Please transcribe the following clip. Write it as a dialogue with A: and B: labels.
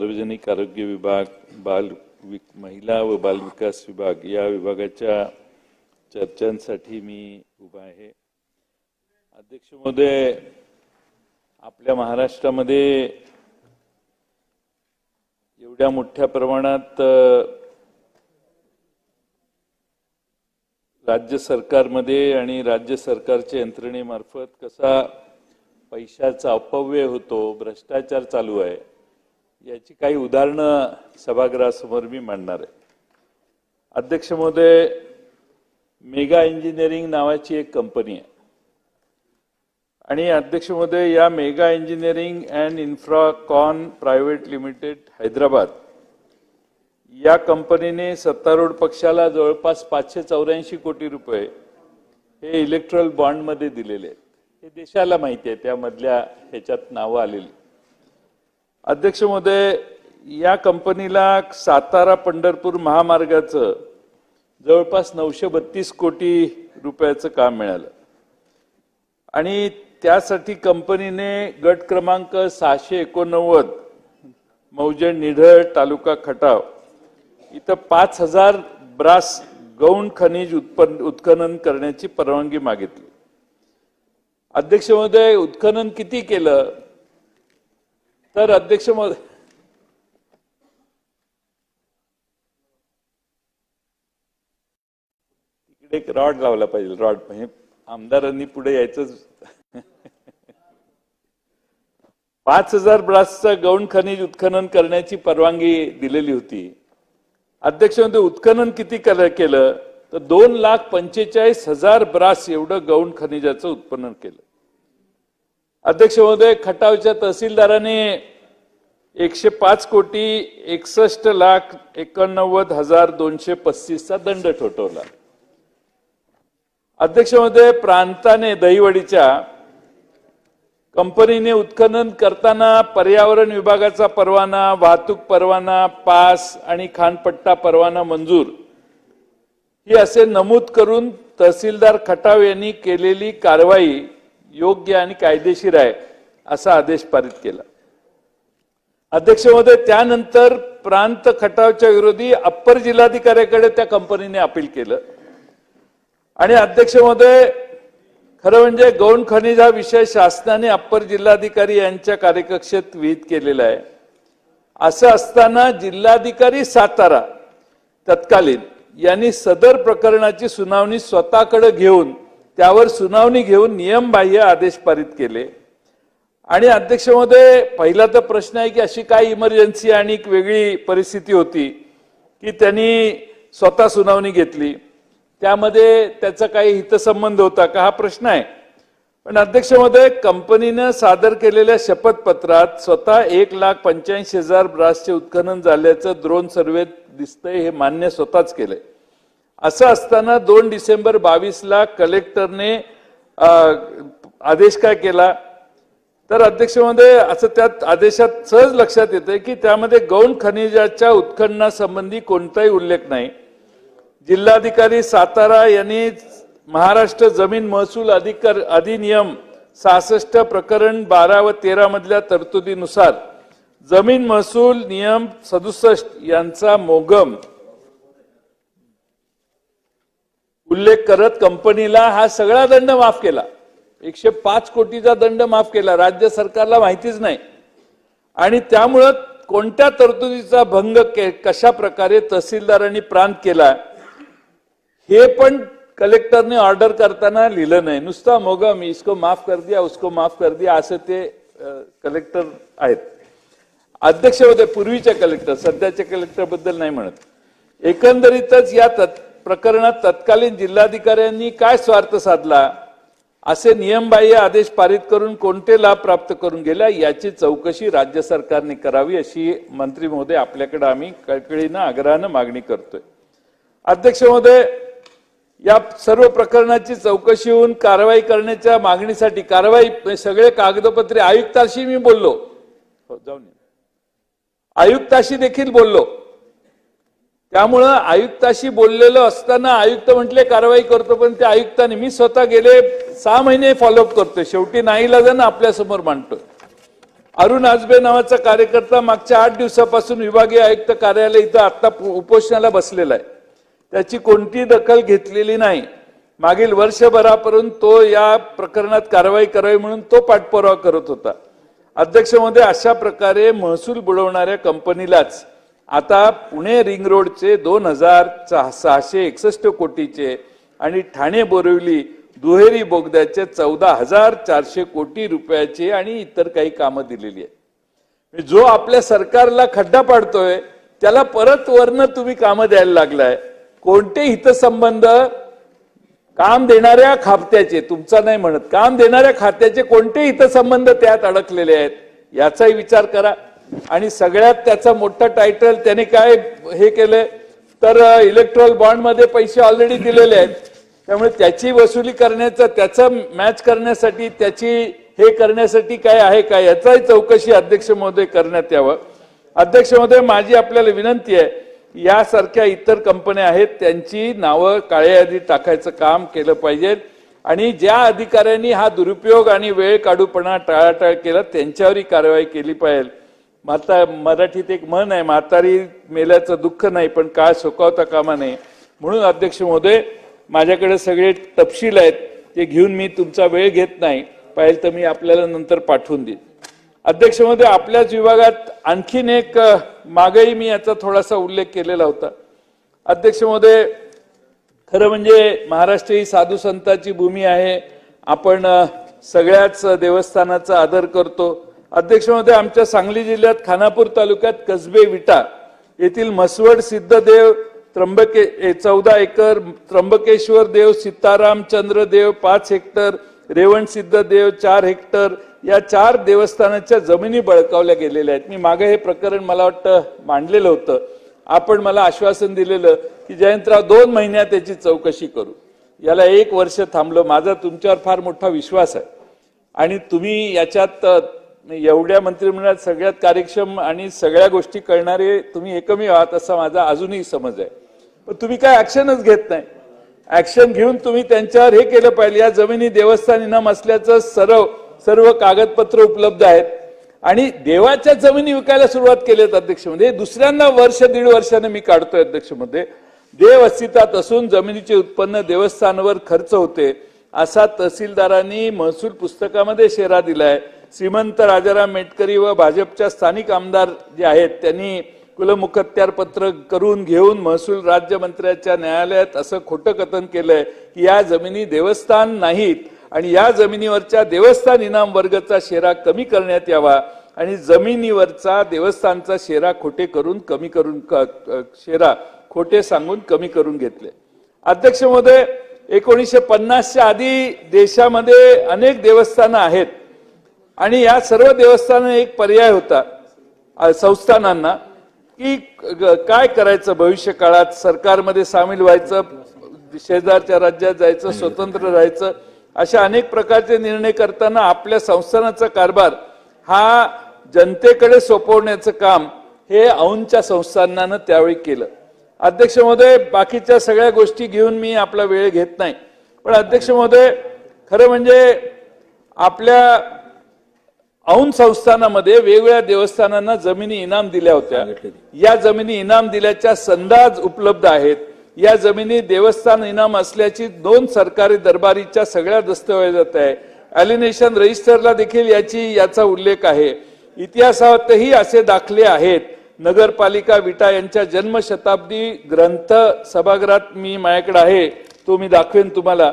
A: सार्वजनिक आरोग्य विभाग बाल विक- महिला व बाल विकास विभाग या विभागाच्या चर्चांसाठी मी उभा आहे. अध्यक्ष महोदय आपल्या महाराष्ट्रामध्ये एवढ्या मोठ्या प्रमाणात राज्य सरकारमध्ये आणि राज्य सरकारच्या यंत्रणेमार्फत कसा पैशाचा अपव्यय होतो भ्रष्टाचार चालू आहे याची काही उदाहरणं सभागृहासमोर मी मांडणार आहे. अध्यक्ष महोदय मेगा इंजिनिअरिंग नावाची एक कंपनी आहे. आणि अध्यक्ष महोदय या mega engineering and infracon private limited Hyderabad या कंपनीने सत्तारूढ पक्षाला जवळपास पाचशे चौऱ्याऐंशी कोटी रुपये हे इलेक्ट्रल बॉन्डमध्ये दिलेले आहेत. हे देशाला माहिती आहे त्यामधल्या ह्याच्यात नावं आलेली. अध्यक्ष महोदय या कंपनीला सातारा पंढरपूर महामार्गाचं जवळपास नऊशे बत्तीस कोटी रुपयाचं काम मिळालं. आणि त्यासाठी कंपनीने गट क्रमांक सहाशे एकोणनव्वद मौजे निढळ तालुका खटाव इथं पाच हजार ब्रास गौण खनिज उत्पन्न उत्खनन करण्याची परवानगी मागितली. अध्यक्ष महोदय उत्खनन किती केलं? तर अध्यक्ष महोदय तिकडे एक रॉड लावला पाहिजे रॉड. म्हणजे आमदारांनी पुढे यायचं पाच हजार ब्रासचं गौण खनिज उत्खनन करण्याची परवानगी दिलेली होती. अध्यक्ष म्हणजे उत्खनन किती केलं? तर दोन लाख पंचेचाळीस हजार ब्रास एवढं गौण खनिजाचं उत्पन्न केलं. अध्यक्ष महोदय खटावच्या तहसीलदाराने एकशे पाच कोटी एकसष्ट लाख एकोणनव्वद हजार दोनशे पस्तीसचा दंड ठोठवला. अध्यक्ष महोदय प्रांताने दहिवडीच्या कंपनीने उत्खनन करताना पर्यावरण विभागाचा परवाना वाहतूक परवाना पास आणि खानपट्टा परवाना मंजूर ही असे नमूद करून तहसीलदार खटाव यांनी केलेली कारवाई योग्य आणि कायदेशीर आहे असा आदेश पारित केला. अध्यक्ष महोदय त्यानंतर प्रांत खटावच्या विरोधी अप्पर जिल्हाधिकाऱ्याकडे त्या कंपनीने अपील केलं. आणि अध्यक्ष महोदय खरं म्हणजे गौण खनिज हा विषय शासनाने अप्पर जिल्हाधिकारी यांच्या कार्यकक्षेत विहित केलेला आहे. असं असताना जिल्हाधिकारी सातारा तत्कालीन यांनी सदर प्रकरणाची सुनावणी स्वतःकडे घेऊन त्यावर सुनावणी घेऊन नियमबाह्य आदेश पारित केले. आणि अध्यक्ष महोदय पहिला तर प्रश्न आहे की अशी काय इमर्जन्सी आणि एक वेगळी परिस्थिती होती की त्यांनी स्वतः सुनावणी घेतली. त्यामध्ये त्याचा काही हितसंबंध होता का हा प्रश्न आहे. पण अध्यक्ष महोदय कंपनीनं सादर केलेल्या शपथपत्रात स्वतः एक लाख पंच्याऐंशी हजार ब्रासचे उत्खनन झाल्याचं द्रोण सर्वेत दिसतंय हे मान्य स्वतःच केलंय. असं असताना दोन डिसेंबर बावीसला कलेक्टरने आदेश काय केला? तर अध्यक्ष असं त्यात आदेशात सहज लक्षात येतंय की त्यामध्ये गौण खनिजाच्या उत्खननासंबंधी कोणताही उल्लेख नाही. जिल्हाधिकारी सातारा यांनी महाराष्ट्र जमीन महसूल अधिकार अधिनियम सहासष्ट प्रकरण बारा व तेरा मधल्या तरतुदीनुसार जमीन महसूल नियम सदुसष्ट यांचा मोगम उल्लेख करत कंपनीला हा सगळा दंड माफ केला. एकशे पाच कोटीचा दंड माफ केला. राज्य सरकारला माहितीच नाही. आणि त्यामुळं कोणत्या तरतुदीचा भंग के- कशा प्रकारे तहसीलदारांनी प्रांत केला हे पण कलेक्टरने ऑर्डर करताना लिहिलं नाही. नुसता मोगम इसको माफ कर दिया उसको माफ कर दिया असं ते कलेक्टर आहेत. अध्यक्ष होते पूर्वीचे कलेक्टर सध्याच्या कलेक्टरबद्दल नाही म्हणत. एकंदरीतच या तत्- प्रकरणात तत्कालीन जिल्हाधिकाऱ्यांनी काय स्वार्थ साधला? असे नियमबाह्य आदेश पारित करून कोणते लाभ प्राप्त करून गेल्या याची चौकशी राज्य सरकारने करावी अशी मंत्री महोदय आपल्याकडे आम्ही कळकळीनं आग्रहानं मागणी करतोय. अध्यक्ष महोदय या सर्व प्रकरणाची चौकशी होऊन कारवाई करण्याच्या मागणीसाठी कारवाई सगळे कागदपत्रे आयुक्ताशी मी बोललो. हो, जाऊन आयुक्ताशी देखील बोललो. त्यामुळं आयुक्ताशी बोललेलं असताना आयुक्त म्हटले कारवाई करतो पण त्या आयुक्ताने मी स्वतः गेले सहा महिने फॉलोअप करतोय. शेवटी नाही ना आपल्यासमोर मांडतोय. अरुण आजबे नावाचा कार्यकर्ता मागच्या आठ दिवसापासून विभागीय आयुक्त कार्यालय इथं आता उपोषणाला बसलेला आहे. त्याची कोणती दखल घेतलेली नाही. मागील वर्षभरापर्यंत तो या प्रकरणात कारवाई करावी म्हणून तो पाठपुरावा करत होता. अध्यक्ष अशा प्रकारे महसूल बुडवणाऱ्या कंपनीलाच आता पुणे रिंग रोडचे दोन हजार सहाशे एकसष्ट कोटीचे आणि ठाणे बोरिवली दुहेरी बोगद्याचे चौदा हजार चारशे कोटी रुपयाचे आणि इतर काही कामं दिलेली आहेत. म्हणजे जो आपल्या सरकारला खड्डा पाडतोय त्याला परत वरनं तुम्ही कामं द्यायला लागलाय. कोणते हितसंबंध? काम देणाऱ्या खात्याचे तुमचा नाही म्हणत काम देणाऱ्या खात्याचे कोणते हितसंबंध त्यात अडकलेले आहेत? याचाही विचार करा. आणि सगळ्यात त्याचा मोठा टायटल त्याने काय हे केलंय तर इलेक्ट्रॉल बॉन्डमध्ये पैसे ऑलरेडी दिलेले आहेत. त्यामुळे त्याची वसुली करण्याचं त्याचं मॅच करण्यासाठी त्याची हे करण्यासाठी काय आहे का याचाही चौकशी अध्यक्ष महोदय करण्यात यावं. अध्यक्ष महोदय माझी आपल्याला विनंती आहे यासारख्या इतर कंपन्या आहेत त्यांची नावं काळ्या यादीत टाकायचं काम केलं पाहिजे. आणि ज्या अधिकाऱ्यांनी हा दुरुपयोग आणि वेळ काढूपणा टाळाटाळ केला त्यांच्यावरही कारवाई केली पाहिजे. माता मराठीत एक म्हण आहे म्हातारी मेल्याचं दुःख नाही पण काळ सुकावता कामा नये. म्हणून अध्यक्ष महोदय माझ्याकडे सगळे तपशील आहेत ते घेऊन मी तुमचा वेळ घेत नाही. पाहिजे तर मी आपल्याला नंतर पाठवून देईन. अध्यक्ष महोदय आपल्याच विभागात आणखीन एक मागही मी याचा थोडासा उल्लेख केलेला होता. अध्यक्ष महोदय खरं म्हणजे महाराष्ट्र ही साधू संतांची भूमी आहे. आपण सगळ्याच देवस्थानाचा आदर करतो. अध्यक्ष महोदय आमच्या सांगली जिल्ह्यात खानापूर तालुक्यात कसबे विटा येथील म्हसवड सिद्धदेव त्र्यंबके चौदा एकर त्र्यंबकेश्वर देव सीताराम चंद्रदेव पाच हेक्टर रेवण सिद्ध देव चार हेक्टर या चार देवस्थानाच्या जमिनी बळकावल्या गेलेल्या आहेत. मी मागे हे प्रकरण मला वाटतं मांडलेलं होतं. आपण मला आश्वासन दिलेलं की जयंतराव दोन महिन्यात त्याची चौकशी करू. याला एक वर्ष थांबलं. माझा तुमच्यावर फार मोठा विश्वास आहे. आणि तुम्ही याच्यात एवढ्या मंत्रिमंडळात सगळ्यात कार्यक्षम आणि सगळ्या गोष्टी करणारे तुम्ही एकमेव आहात असा माझा अजूनही समज आहे. पण तुम्ही काय ऍक्शनच घेत नाही. ऍक्शन घेऊन तुम्ही त्यांच्यावर हे केलं पाहिजे. या जमिनी देवस्थान इनाम असल्याचं सर्व सर्व कागदपत्र उपलब्ध आहेत. आणि देवाच्या जमिनी विकायला सुरुवात केली आहेत अध्यक्षमध्ये दुसऱ्यांदा वर्ष दीड वर्षाने मी काढतोय अध्यक्षमध्ये देव अस्तित्वात असून जमिनीचे उत्पन्न देवस्थानवर खर्च होते. असा तहसीलदारांनी महसूल पुस्तकामध्ये शेरा दिलाय. श्रीमंत राजाराम मेटकरी व भाजपच्या स्थानिक आमदार जे आहेत त्यांनी कुलमुखत्यार पत्र करून घेऊन महसूल राज्यमंत्र्याच्या न्यायालयात असं खोटं कथन केलंय की या जमिनी देवस्थान नाहीत आणि या जमिनीवरच्या देवस्थान इनाम वर्गाचा शेरा कमी करण्यात यावा आणि जमिनीवरचा देवस्थानचा शेरा खोटे करून कमी करून शेरा खोटे सांगून कमी करून घेतले. अध्यक्ष महोदय एकोणीसशे पन्नासच्या आधी देशामध्ये अनेक देवस्थानं आहेत. आणि या सर्व देवस्थानं एक पर्याय होता संस्थानांना की ग- काय करायचं भविष्य काळात? सरकारमध्ये सामील व्हायचं शेजारच्या राज्यात जायचं स्वतंत्र राहायचं अशा अनेक प्रकारचे निर्णय करताना आपल्या संस्थानाचा कारभार हा जनतेकडे सोपवण्याचं काम हे औंच्या संस्थानानं त्यावेळी केलं. अध्यक्ष महोदय बाकीच्या सगळ्या गोष्टी घेऊन मी आपला वेळ घेत नाही. पण अध्यक्ष महोदय खरं म्हणजे आपल्या औंध संस्थानामध्ये वेगवेगळ्या देवस्थानांना जमिनी इनाम दिल्या होत्या. या जमिनी इनाम दिल्याच्या संदाज उपलब्ध आहेत. या जमिनी देवस्थान इनाम असल्याची दोन सरकारी दरबारीच्या सगळ्या दस्तऐवजात आहे. अलिनेशन रजिस्टरला देखील याची याचा उल्लेख आहे. इतिहासातही असे दाखले आहेत. नगरपालिका विटा यांच्या जन्मशताब्दी ग्रंथ सभागृहात मी माझ्याकडे आहे. तो मी दाखवेन तुम्हाला.